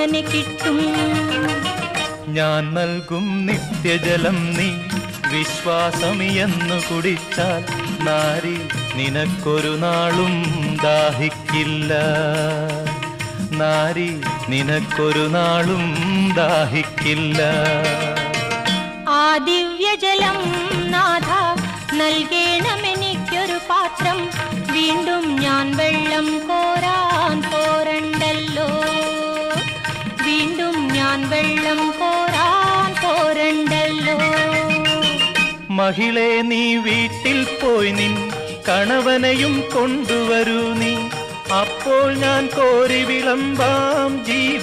എങ്ങനെ കിട്ടും? ഞാൻ നൽകും നിത്യജലം നീ. വിശ്വാസമിയെന്നു കുടിച്ചാൽ നാരി നിനക്കൊരു നാളും ദാഹിക്കില്ല. നാരി നിനക്കൊരു നാളും ദാഹിക്കില്ല. ആ ദിവ്യജലം നാഥ നൽകേണമെനിക്കൊരു പാത്രം. വീണ്ടും ഞാൻ വെള്ളം കോരാൻ വീണ്ടും ഞാൻ വെള്ളം കോരാൻ പോരണ്ടല്ലോ. മഹിളെ നീ വീട്ടിൽ പോയി നിൻ കണവനെയും കൊണ്ടുവരൂ നീ. അപ്പോൾ ഞാൻ കോരി വിളമ്പാം ജീവ